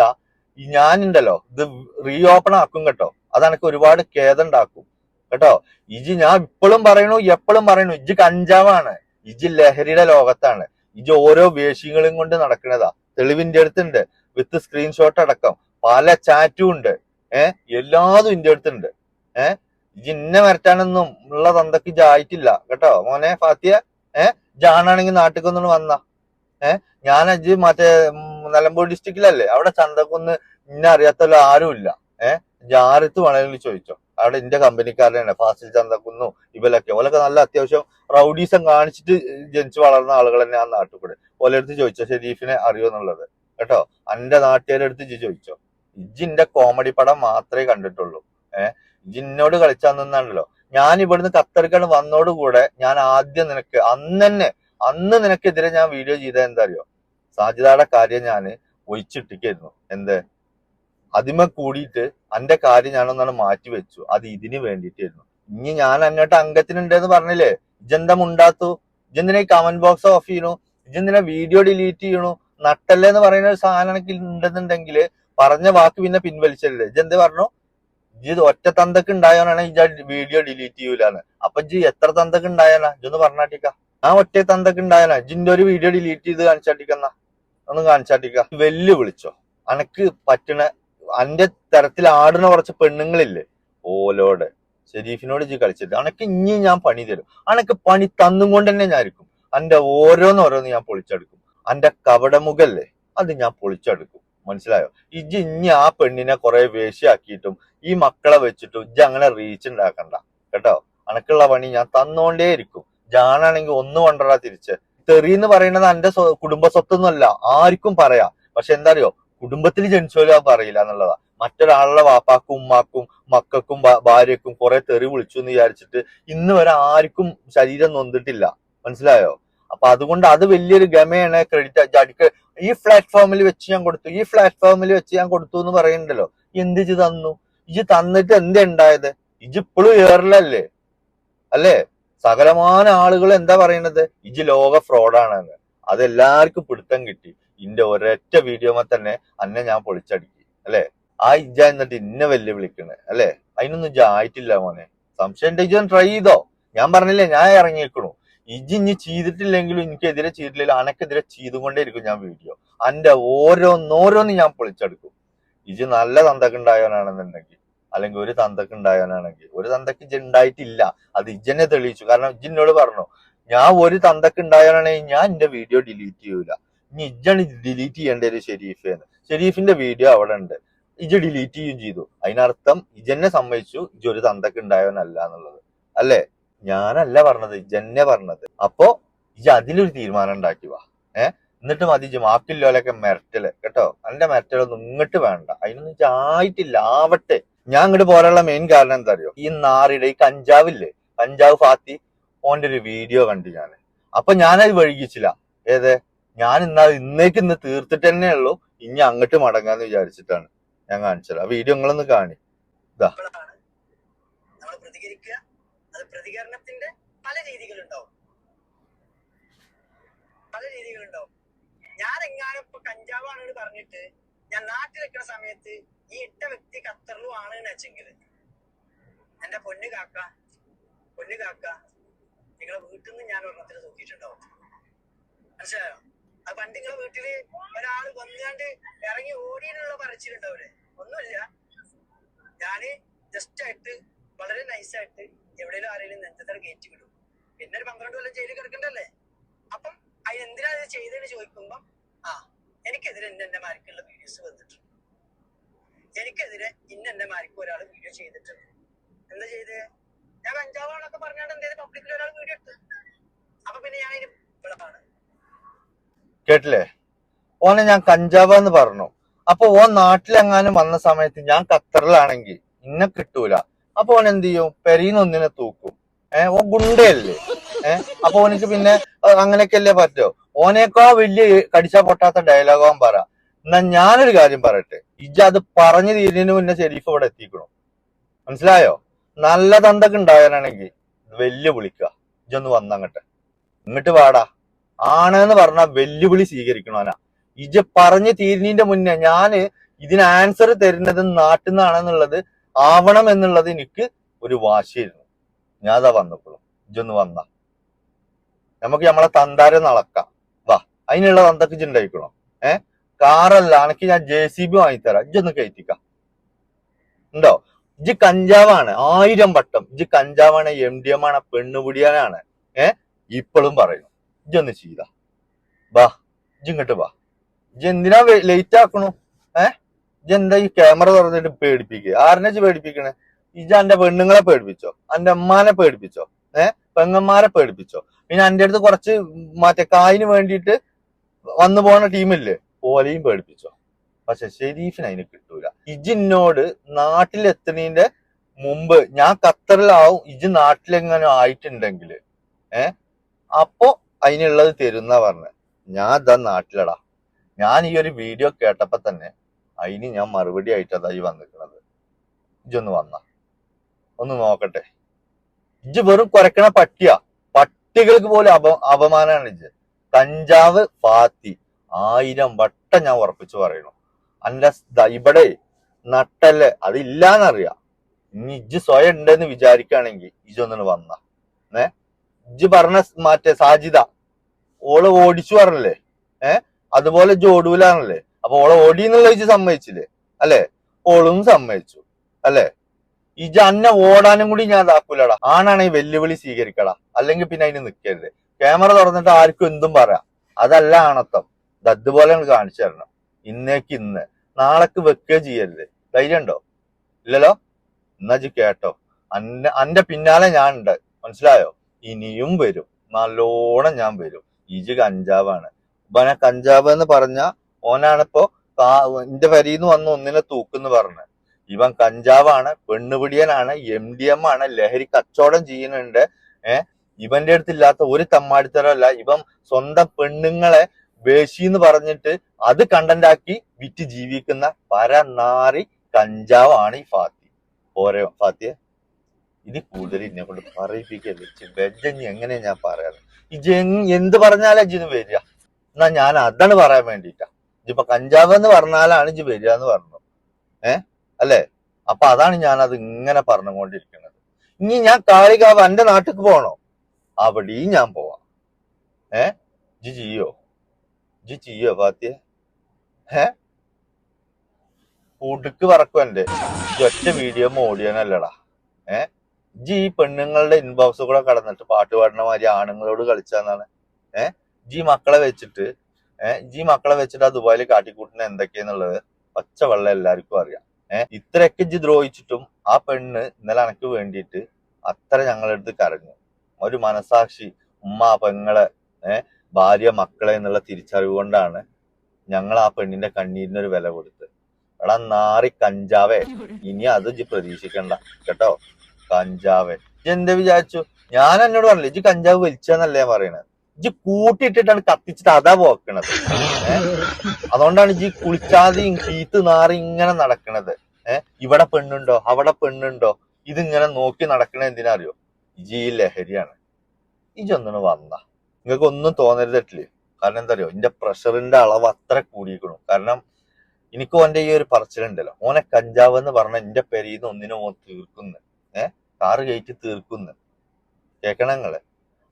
ഞാനുണ്ടല്ലോ ഇത് റീ ഓപ്പൺ ആക്കും കേട്ടോ. അതെനക്ക് ഒരുപാട് ഖേദം ഉണ്ടാക്കും കേട്ടോ? ഇജി ഞാൻ ഇപ്പോഴും പറയണു എപ്പോഴും പറയണു ഇജ്ജ് കഞ്ചാവാണ്. ഇജ്ജ് ലഹരിയുടെ ലോകത്താണ്. ഇജ് ഓരോ വേഷ്യങ്ങളും കൊണ്ട് നടക്കണതാ. തെളിവിന്റെ അടുത്തുണ്ട്. വിത്ത് സ്ക്രീൻഷോട്ട് അടക്കം. പല ചാറ്റും ഉണ്ട്. ഏഹ് എല്ലാതും ഇന്റെ അടുത്തുണ്ട്. ഏഹ് ഇജ് ഇന്നെ വരട്ടാനൊന്നും ഉള്ള തന്തക്ക് ജായിട്ടില്ല കേട്ടോ? മോനെ ഫാത്തിയ ഏഹ് ജാണാണെങ്കിൽ നാട്ടിൽ കൊന്നു വന്ന. ഏഹ് ഞാൻ അജ് മറ്റേ നിലമ്പൂർ ഡിസ്ട്രിക്റ്റിലല്ലേ അവിടെ ചന്തക്കൊന്ന് ഇന്നെ അറിയാത്തല്ലോ ആരുമില്ല ഏഹ് ജാരത്ത് വേണമെങ്കിൽ ചോദിച്ചോ. അവിടെ എന്റെ കമ്പനിക്കാരനാണ്. ഫാസിൽ ചന്തക്കുന്നു ഇവലൊക്കെ. ഓലൊക്കെ നല്ല അത്യാവശ്യം റൗഡീസം കാണിച്ചിട്ട് ജനിച്ചു വളർന്ന ആളുകൾ തന്നെ ആ നാട്ടിൽ കൂടെ ഓലടുത്ത് ചോദിച്ചോ ഷെരീഫിനെ അറിയോ എന്നുള്ളത്. കേട്ടോ? എന്റെ നാട്ടുകാരെടുത്ത് ഇജ്ജ് ചോദിച്ചോ. ഇജ്ജിന്റെ കോമഡി പടം മാത്രമേ കണ്ടിട്ടുള്ളൂ. ഏഹ് ഇജിന്നോട് കളിച്ചാൽ നിന്നാണല്ലോ. ഞാൻ ഇവിടുന്ന് ഖത്തർക്കാണ് വന്നോടുകൂടെ ഞാൻ ആദ്യം നിനക്ക് അന്ന് തന്നെ അന്ന് നിനക്കെതിരെ ഞാൻ വീഡിയോ ചെയ്ത എന്താ അറിയോ സാജിദയുടെ കാര്യം ഞാൻ ഒഴിച്ചിട്ടിക്കായിരുന്നു എന്ത്? അതിമ കൂടിയിട്ട് അന്റെ കാര്യം ഞാനൊന്നാണ് മാറ്റി വെച്ചു അത് ഇതിന് വേണ്ടിയിട്ടായിരുന്നു. ഇനി ഞാൻ അങ്ങോട്ട് അംഗത്തിനുണ്ടെന്ന് പറഞ്ഞില്ലേ? ഇജെന്താ മുണ്ടാത്തു? ഇജെന്തിനാ കമന്റ് ബോക്സ് ഓഫ് ചെയ്യണു? ഇജെന്തിനാ വീഡിയോ ഡിലീറ്റ് ചെയ്യണു? നട്ടല്ലേ എന്ന് പറയുന്ന ഒരു സാധനം ഉണ്ടെന്നുണ്ടെങ്കിൽ പറഞ്ഞ വാക്ക് പിന്നെ പിൻവലിച്ചല്ലേ? ഇജെന്ത് പറഞ്ഞു? ഇജ് ഒറ്റ തന്തക്ക് ഉണ്ടായവനാണ് ഇജ വീഡിയോ ഡിലീറ്റ് ചെയ്യൂലെന്ന്. അപ്പൊ ഇജ് എത്ര തന്തക്ക് ഉണ്ടായാനാ ഇജൊന്ന് പറഞ്ഞാട്ടിക്ക ആ ഒറ്റ തന്തക്ക് ഉണ്ടായാനാ ഇജിന്റെ ഒരു വീഡിയോ ഡിലീറ്റ് ചെയ്ത് കാണിച്ചാട്ടിക്കന്ന ഒന്ന് കാണിച്ചാട്ടിക്ക വെല്ലു വിളിച്ചോ അനക്ക് പറ്റണ അന്റെ തരത്തിൽ ആടുന്ന കുറച്ച് പെണ്ണുങ്ങളില്ലേ? ഓലോട്. ഷെരീഫിനോട് ഇജ്ജ് കളിച്ചിട്ട്. അനക്ക് ഇനി ഞാൻ പണി തരും. അനക്ക് പണി തന്നും കൊണ്ട് തന്നെ ഞാൻ ഇരിക്കും. അന്റെ ഓരോന്നോരോന്ന് ഞാൻ പൊളിച്ചെടുക്കും. അന്റെ കവടമുഖല്ലേ അത് ഞാൻ പൊളിച്ചെടുക്കും. മനസ്സിലായോ? ഇജ്ജ് ഇനി ആ പെണ്ണിനെ കുറെ വേശ്യാക്കിയിട്ടും ഈ മക്കളെ വെച്ചിട്ട് ഇജ്ജ് അങ്ങനെ റീച്ച് ഉണ്ടാക്കണ്ട കേട്ടോ? അനക്കുള്ള പണി ഞാൻ തന്നോണ്ടേ ഇരിക്കും. ജാനാണെങ്കിൽ ഒന്നും കൊണ്ടടാ തിരിച്ച്. തെറി എന്ന് പറയുന്നത് എന്റെ കുടുംബ സ്വത്തൊന്നുമല്ല. ആർക്കും പറയാം. പക്ഷെ എന്താ അറിയോ കുടുംബത്തിൽ ജനിച്ചോലും പറയില്ല എന്നുള്ളതാ. മറ്റൊരാളുടെ വാപ്പാക്കും ഉമ്മാക്കും മക്കൾക്കും ഭാര്യക്കും കുറെ തെറി വിളിച്ചു എന്ന് വിചാരിച്ചിട്ട് ഇന്ന് വരെ ആർക്കും ശരീരം നൊന്നിട്ടില്ല മനസ്സിലായോ? അപ്പൊ അതുകൊണ്ട് അത് വലിയൊരു ഗമയാണ് ക്രെഡിറ്റ് അടിക്ക. ഈ പ്ലാറ്റ്ഫോമിൽ വെച്ച് ഞാൻ കൊടുത്തു. ഈ പ്ലാറ്റ്ഫോമിൽ വെച്ച് ഞാൻ കൊടുത്തു എന്ന് പറയുന്നുണ്ടല്ലോ. എന്ത് ചെയ്ത് തന്നു? ഇജ്ജ് തന്നിട്ട് എന്താ ഉണ്ടായത് ഇജ്ജ് ഇപ്പോഴും ഏറിലല്ലേ അല്ലേ? സകലമാന ആളുകൾ എന്താ പറയണത്? ഇജ് ലോക ഫ്രോഡാണെന്ന്. അതെല്ലാവർക്കും പിടുത്തം കിട്ടി. ഇന്റെ ഒരൊറ്റ വീഡിയോമ തന്നെ അന്നെ ഞാൻ പൊളിച്ചടുക്കി. അല്ലേ? ആ ഇജ എന്നിട്ട് ഇന്നെ വെല്ലുവിളിക്കണ്. അല്ലേ? അതിനൊന്നും ആയിട്ടില്ല മോനെ. സംശയം ഇജ്ജ് ട്രൈ ചെയ്തോ. ഞാൻ പറഞ്ഞില്ലേ ഞാൻ ഇറങ്ങിയേക്കണു ഇജ് ഇനി ചെയ്തിട്ടില്ലെങ്കിലും എനിക്കെതിരെ ചെയ്തിട്ടില്ല അനക്കെതിരെ ചെയ്തുകൊണ്ടേയിരിക്കും ഞാൻ വീഡിയോ. അന്റെ ഓരോന്നോരോന്ന് ഞാൻ പൊളിച്ചെടുക്കും. ഇജ് നല്ല തന്തക്ക് ഉണ്ടായവനാണെന്നുണ്ടെങ്കിൽ അല്ലെങ്കിൽ ഒരു തന്തക്ക് ഉണ്ടായവനാണെങ്കിൽ ഒരു തന്തക്ക് ഇജ്ജ് ഉണ്ടായിട്ടില്ല. അത് ഇജ്ജനെ തെളിയിച്ചു. കാരണം ഇജ്ജിനോട് പറഞ്ഞു ഞാൻ ഒരു തന്തക്ക് ഉണ്ടായവനാണെങ്കിൽ ഞാൻ എന്റെ വീഡിയോ ഡിലീറ്റ് ചെയ്യൂല. ഇനി ഇജ്ജാണ് ഡിലീറ്റ് ചെയ്യേണ്ടത് ഷെരീഫേന്ന് ഷെരീഫിന്റെ വീഡിയോ അവിടെ ഉണ്ട്. ഇജ് ഡിലീറ്റ് ചെയ്യും ചെയ്തു. അതിനർത്ഥം ഇജന്നെ സമ്മതിച്ചു ഇജ് ഒരു തന്തക്ക് ഉണ്ടായവനല്ല എന്നുള്ളത്. അല്ലേ? ഞാനല്ല പറഞ്ഞത് ഇജന്നെ പറഞ്ഞത്. അപ്പോ ഇജ് അതിലൊരു തീരുമാനം ഉണ്ടാക്കി വാ. എന്നിട്ട് മതി ഇജ് മാപ്പില്ലോലൊക്കെ മെരട്ടൽ. കേട്ടോ? എന്റെ മെരട്ടലൊന്നും ഇങ്ങോട്ട് വേണ്ട. അതിനൊന്നും ഇജ്ജ് ആയിട്ടില്ല. ആവട്ടെ. ഞാൻ ഇങ്ങോട്ട് പോരാനുള്ള മെയിൻ കാരണം എന്താ അറിയോ ഈ നാറിയുടെ ഈ കഞ്ചാവില്ലേ? കഞ്ചാവ് ഫാത്തി ഓന്റെ ഒരു വീഡിയോ കണ്ടു ഞാൻ അപ്പൊ ഞാനത് വഴുകിച്ചില്ല ഏതേ? ഞാൻ ഇന്ന ഇന്നേക്ക് ഇന്ന് തീർത്തിട്ട് തന്നെ ഉള്ളൂ. ഇനി അങ്ങോട്ട് മടങ്ങാന്ന് വിചാരിച്ചിട്ടാണ് ഞാൻ കാണിച്ചത്. ആ വീഡിയോ നിങ്ങളൊന്ന് കാണി. ഇതാ പ്രതികരണത്തിന്റെ പല പല ഞാൻ എങ്ങാനും ഇപ്പൊ കഞ്ചാവാണെന്ന് പറഞ്ഞിട്ട് ഞാൻ നാട്ടിൽ നിൽക്കുന്ന സമയത്ത് ഈ ഇട്ട വ്യക്തി ഖത്തറിലും ആണ് വെച്ചെങ്കിൽ എന്റെ പൊന്നു കാക്ക പൊന്നു കാക്ക നിങ്ങളെ വീട്ടിൽ നിന്ന് ഞാൻ ഒരെണ്ണത്തിന് തൂക്കിയിട്ടുണ്ടാവും. മനസ്സിലായോ? അത് പണ്ട് നിങ്ങളെ വീട്ടിൽ ഒരാൾ വന്നുകൊണ്ട് ഇറങ്ങി ഓടിയുള്ള പറച്ചിലുണ്ടാവില്ലേ ഒന്നുമില്ല. ഞാൻ ജസ്റ്റ് ആയിട്ട് വളരെ നൈസായിട്ട് എവിടെയെങ്കിലും ആരെങ്കിലും നെഞ്ചത്തറ കയറ്റി വിടും. പിന്നെ ഒരു പന്ത്രണ്ട് കൊല്ലം ജയിലിൽ കിടക്കണ്ടല്ലേ? അപ്പം അതിനെന്തിനാ ചെയ്തതെന്ന് ചോദിക്കുമ്പോ ആ എനിക്കെതിരെ എന്റെ എന്റെ മാർക്കുള്ള വീഡിയോസ് വന്നിട്ടുണ്ട്. എനിക്കെതിരെ ഇന്ന എന്റെ മാരിക്ക് ഒരാൾ വീഡിയോ ചെയ്തിട്ടുണ്ട് എന്താ ചെയ്ത്? ഞാൻ കഞ്ചാവാണൊക്കെ പറഞ്ഞാണ്ട് എന്തേലും പബ്ലിക്കിൽ ഒരാൾ വീഡിയോ എടുത്തു. അപ്പൊ പിന്നെ ഞാൻ ഇതിന് കേട്ടില്ലേ? ഓനെ ഞാൻ കഞ്ചാവ് എന്ന് പറഞ്ഞു. അപ്പൊ ഓൻ നാട്ടിലെങ്ങാനും വന്ന സമയത്ത് ഞാൻ ഖത്തറിലാണെങ്കിൽ ഇന്നെ കിട്ടൂല. അപ്പൊ ഓൻ എന്ത് ചെയ്യും? പെരീന്ന് ഒന്നിനെ തൂക്കും. ഏഹ് ഓ ഗുണ്ടയല്ലേ? ഏഹ് അപ്പൊ ഓനിക്ക് പിന്നെ അങ്ങനെയൊക്കെയല്ലേ പറ്റോ? ഓനേക്കാ വലിയ കടിച്ചാ പൊട്ടാത്ത ഡയലോഗോൻ പറ. എന്നാ ഞാനൊരു കാര്യം പറയട്ടെ. ഇജ്ജ അത് പറഞ്ഞു തീരുന്നതിന് മുന്നേ ഷെരീഫ് ഇവിടെ എത്തിക്കണം. മനസ്സിലായോ? നല്ല തന്തൊക്കെ ഉണ്ടാകാനാണെങ്കിൽ വെല്ലുവിളിക്കുക. ഇജൊന്ന് വന്നങ്ങട്ടെ ഇങ്ങോട്ട് വാടാ. ആണെന്ന് പറഞ്ഞ വെല്ലുവിളി സ്വീകരിക്കണോനാ ഇജ് പറഞ്ഞു തീരുന്നതിന്റെ മുന്നേ ഞാൻ ഇതിന് ആൻസർ തരുന്നത് നാട്ടിൽ നിന്നാണെന്നുള്ളത് ആവണം എന്നുള്ളത് എനിക്ക് ഒരു വാശിയായിരുന്നു. ഞാൻ അതാ വന്നപ്പോഴും ഇജൊന്ന് വന്ന. നമുക്ക് നമ്മളെ തന്താരം നടക്കാം. വാ. അതിനുള്ള തന്തക്ക് ഇജ്ജ് ഉണ്ടായിക്കണോ? ഏ? കാറല്ല അനക്ക് ഞാൻ ജെ സി ബി വാങ്ങിത്തരാം. ഇജ്ജൊന്ന് കയറ്റിക്ക ഉണ്ടോ? ഇജ് കഞ്ചാവാണ്. ആയിരം വട്ടം. ഇജ് കഞ്ചാവാണ് എം ഡി എം ആണ് പെണ്ണുപിടിയാനാണ്. ഏ? ഇപ്പോഴും പറയുന്നു ഇജ്ജൊന്ന് ചെയ്ത. വാ ഇജ്ജ് ഇങ്ങോട്ട് വാ. ഇജ്ജ് എന്തിനാ ലേറ്റ് ആക്കണു? ഏ? ഇജ്ജ് എന്താ ഈ ക്യാമറ തുറന്നിട്ട് പേടിപ്പിക്കുക ആരനെ പേടിപ്പിക്കണേ? ഇജ്ജ് എന്റെ പെണ്ണുങ്ങളെ പേടിപ്പിച്ചോ? എന്റെ അമ്മാനെ പേടിപ്പിച്ചോ? ഏ? പെങ്ങന്മാരെ പേടിപ്പിച്ചോ? പിന്നെ എന്റെ അടുത്ത് കുറച്ച് മറ്റേ കായിന് വേണ്ടിയിട്ട് വന്നു പോണ ടീമില്ലേ ഓലെയും പേടിപ്പിച്ചോ. പക്ഷെ ഷെരീഫിന് അതിന് കിട്ടൂല. ഇജിന്നോട് നാട്ടിലെത്തുന്നതിന്റെ മുമ്പ് ഞാൻ ഖത്തറിലാവും ഇജ് നാട്ടിലെങ്ങനെ ആയിട്ടുണ്ടെങ്കിൽ ഏ? അപ്പോ അതിനുള്ളത് തരുന്ന പറഞ്ഞ. ഞാൻ ഇതാ നാട്ടിലടാ. ഞാൻ ഈ ഒരു വീഡിയോ കേട്ടപ്പോ തന്നെ അതിന് ഞാൻ മറുപടി ആയിട്ട് അതായി വന്നിരിക്കണത് ഇജൊന്ന് വന്ന. ഒന്ന് നോക്കട്ടെ. ഇജ് വെറും കുരക്കണ പട്ടിയാ. പട്ടികൾക്ക് പോലും അപ അപമാനമാണ് ഇജ് കഞ്ചാവ് ഫാത്തി. ആയിരം വട്ടം ഞാൻ ഉറപ്പിച്ചു പറയണു അന്റെ ഇവിടെ നട്ടൽ അതില്ലാന്നറിയാം. ഇനി ഇജ്ജ് സ്വയം ഉണ്ടെന്ന് വിചാരിക്കുകയാണെങ്കിൽ ഇജൊന്നിന് വന്ന. ഏ? ഇജ്ജ് പറഞ്ഞ മാറ്റേ സാജിദ ഓൾ ഓടിച്ചു പറഞ്ഞല്ലേ? ഏ? അതുപോലെ ജോഡൂലാണല്ലേ അപ്പൊ ഓളെ ഓടി എന്നുള്ള ഇജ്ജ് സമ്മതിച്ചില്ലേ? അല്ലെ? ഓളും സമ്മതിച്ചു. അല്ലെ? ഇജ് അന്നെ ഓടാനും കൂടി ഞാൻ ഇതാക്കൂലടാ. ആണാണെങ്കിൽ വെല്ലുവിളി സ്വീകരിക്കടാ. അല്ലെങ്കിൽ പിന്നെ അതിന് നിൽക്കരുത് ക്യാമറ തുറന്നിട്ട് ആർക്കും എന്തും പറയാം. അതല്ല ആണത്തം. അതുപോലെ നിങ്ങൾ കാണിച്ചു തരണം. ഇന്നേക്ക് ഇന്ന്. നാളേക്ക് വെക്കുക ചെയ്യരുത്. ധൈര്യം ഉണ്ടോ ഇല്ലല്ലോ? എന്നാ കേട്ടോ. അന്റെ അന്റെ പിന്നാലെ ഞാൻ ഉണ്ട് മനസ്സിലായോ? ഇനിയും വരും. നല്ലോണം ഞാൻ വരും. ഇജി കഞ്ചാവാണ്. ഇവനെ കഞ്ചാവ് എന്ന് പറഞ്ഞ ഓനാണിപ്പോ എന്റെ വരിന്ന് വന്ന് ഒന്നിനെ തൂക്കെന്ന് പറഞ്ഞു. ഇവൻ കഞ്ചാവാണ് പെണ്ണുപിടിയനാണ് എം ഡി എം ആണ് ലഹരി കച്ചവടം ചെയ്യുന്നുണ്ട്. ഏഹ് ഇവന്റെ അടുത്തില്ലാത്ത ഒരു തമ്മാടിത്തരമല്ല. ഇവൻ സ്വന്തം പെണ്ണുങ്ങളെ വേശിന്ന് പറഞ്ഞിട്ട് അത് കണ്ടന്റ് ആക്കി വിറ്റ് ജീവിക്കുന്ന പരനാറി കഞ്ചാവാണ് ഈ ഫാത്തി. പോരെ ഫാത്തിയെ. ഇത് കൂടുതൽ എന്നെ കൊണ്ട് പറയിപ്പിക്കല്ലേ വെജഞ്ഞ് എങ്ങനെയാ ഞാൻ പറയാറ്? ഇജ് എന്ത് പറഞ്ഞാലാ ഇജിന്ന് വരിക? എന്നാ ഞാൻ അതാണ് പറയാൻ വേണ്ടിട്ടാ. ഇജിപ്പൊ കഞ്ചാവ് എന്ന് പറഞ്ഞാലാണ് ഇജ് വരിക എന്ന് പറഞ്ഞു. ഏ? അല്ലേ? അപ്പൊ അതാണ് ഞാൻ അത് ഇങ്ങനെ പറഞ്ഞുകൊണ്ടിരിക്കുന്നത്. ഇനി ഞാൻ കാളികാവ് എന്റെ നാട്ടിക്ക് പോണോ? അവിടെയും ഞാൻ പോവാം. ഏ? ജി ചെയ്യോ? ജി ചെയ്യോ ഫാത്തിയെ ഏ ഉടുക്ക് പറക്കും ഒറ്റ വീഡിയോ ഓടിയാനല്ലടാ ഏ? ജി ഈ പെണ്ണുങ്ങളുടെ ഇൻബോക്സ് കൂടെ കടന്നിട്ട് പാട്ട് പാടുന്ന മാതിരി ആണുങ്ങളോട് കളിച്ചാന്നാണ്. ഏ? ജി മക്കളെ വെച്ചിട്ട് ഏ? ജി മക്കളെ വെച്ചിട്ട് ആ ദുബായിൽ കാട്ടിക്കൂട്ടുന്ന എന്തൊക്കെയെന്നുള്ളത് പച്ച വെള്ളം എല്ലാവർക്കും അറിയാം. ഏ? ഇത്രയൊക്കെ ജി ദ്രോഹിച്ചിട്ടും ആ പെണ്ണ് ഇന്നലെ അനക്ക് വേണ്ടിയിട്ട് അത്ര ഞങ്ങളെടുത്ത് കരഞ്ഞു. ഒരു മനസാക്ഷി ഉമ്മ പെങ്ങളെ ഏ? ഭാര്യ മക്കളെ എന്നുള്ള തിരിച്ചറിവ് കൊണ്ടാണ് ഞങ്ങൾ ആ പെണ്ണിന്റെ കണ്ണീരിനൊരു വില കൊടുത്ത്. എടാ നാറി കഞ്ചാവേ. ഇനി അത് ഇജ്ജ് പ്രതീക്ഷിക്കണ്ട. കേട്ടോ? കഞ്ചാവേ. ഇജ്ജ് എന്താ വിചാരിച്ചു? ഞാൻ എന്നോട് പറഞ്ഞില്ല ഇജ്ജ് കഞ്ചാവ് വലിച്ചെന്നല്ലേ പറയണത്? ഇജ്ജ് കൂട്ടിയിട്ടിട്ടാണ് കത്തിച്ചിട്ട് അതാ പോക്കണത്. അതുകൊണ്ടാണ് ഇജ്ജ് കുളിച്ചാതെയും കീത്ത് നാറി ഇങ്ങനെ നടക്കണത്. ഏഹ് ഇവിടെ പെണ്ണുണ്ടോ? അവിടെ പെണ്ണുണ്ടോ? ഇതിങ്ങനെ നോക്കി നടക്കണ എന്തിനാ അറിയോ? ഈ ലഹരിയാണ്. ഇജൊന്നിന് വന്ന. നിങ്ങൾക്ക് ഒന്നും തോന്നരുതട്ടില്ലേ കാരണം എന്താ അറിയോ എന്റെ പ്രഷറിന്റെ അളവ് അത്ര കൂടിയിരിക്കണു കാരണം എനിക്ക് ഓന്റെ ഈ ഒരു പറച്ചിലുണ്ടല്ലോ. ഓനെ കഞ്ചാവ് എന്ന് പറഞ്ഞ എന്റെ പെരീന്ന് ഒന്നിനും ഓൻ തീർക്കുന്നു. ഏ? കാറ് കയറ്റി തീർക്കുന്നു. കേക്കണങ്ങൾ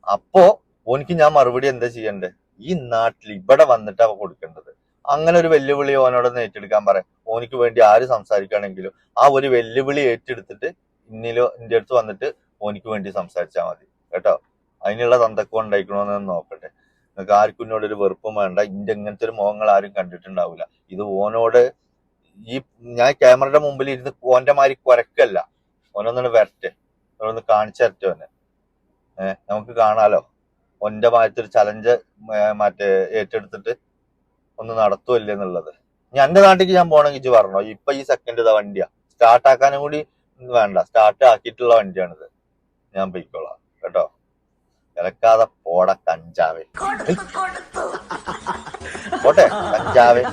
അപ്പോ ഓനിക്ക് ഞാൻ മറുപടി എന്താ ചെയ്യണ്ടേ? ഈ നാട്ടിൽ ഇവിടെ വന്നിട്ടാ കൊടുക്കേണ്ടത്. അങ്ങനെ ഒരു വെല്ലുവിളി ഓനോട് ഏറ്റെടുക്കാൻ പറയാം. ഓനിക്ക് വേണ്ടി ആര് സംസാരിക്കുകയാണെങ്കിലും ആ ഒരു വെല്ലുവിളി ഏറ്റെടുത്തിട്ട് ഇന്നിലോ ഇന്റെ അടുത്ത് വന്നിട്ട് ഓനിക്ക് വേണ്ടി സംസാരിച്ചാൽ മതി. കേട്ടോ? അതിനുള്ള തന്തക്കം ഉണ്ടായിക്കണോന്ന് നോക്കട്ടെ. നിങ്ങൾക്ക് ആർക്കും ഇന്നോട് ഒരു വെറുപ്പും വേണ്ട. ഇന്റെ ഇങ്ങനത്തെ ഒരു മുഖങ്ങൾ ആരും കണ്ടിട്ടുണ്ടാവില്ല ഇത് ഓനോട് ഈ ഞാൻ ക്യാമറയുടെ മുമ്പിൽ ഇരുന്ന് ഓന്റെ മാതിരി കുരക്കല്ല. ഓനൊന്നും വരട്ടെ. ഓനൊന്ന് കാണിച്ചു തരട്ടെ ഓനെ. ഏഹ് നമുക്ക് കാണാലോ? ഓന്റെ മാറ്റൊരു ചലഞ്ച് മറ്റേ ഏറ്റെടുത്തിട്ട് ഒന്ന് നടത്തുമല്ലേ എന്നുള്ളത്. ഞാൻ എന്റെ നാട്ടിലേക്ക് ഞാൻ ഇജ്ജ് പറഞ്ഞോ? ഇപ്പൊ ഈ സെക്കൻഡ് ഇതാ വണ്ടിയാ. സ്റ്റാർട്ട് ആക്കാനും കൂടി വേണ്ട. സ്റ്റാർട്ട് ആക്കിയിട്ടുള്ള വണ്ടിയാണിത്. ഞാൻ പോയിക്കോളാം. കേട്ടോ? ഇറക്കാതെ പോട കഞ്ചാവേ. പോട്ടെ കഞ്ചാവേ.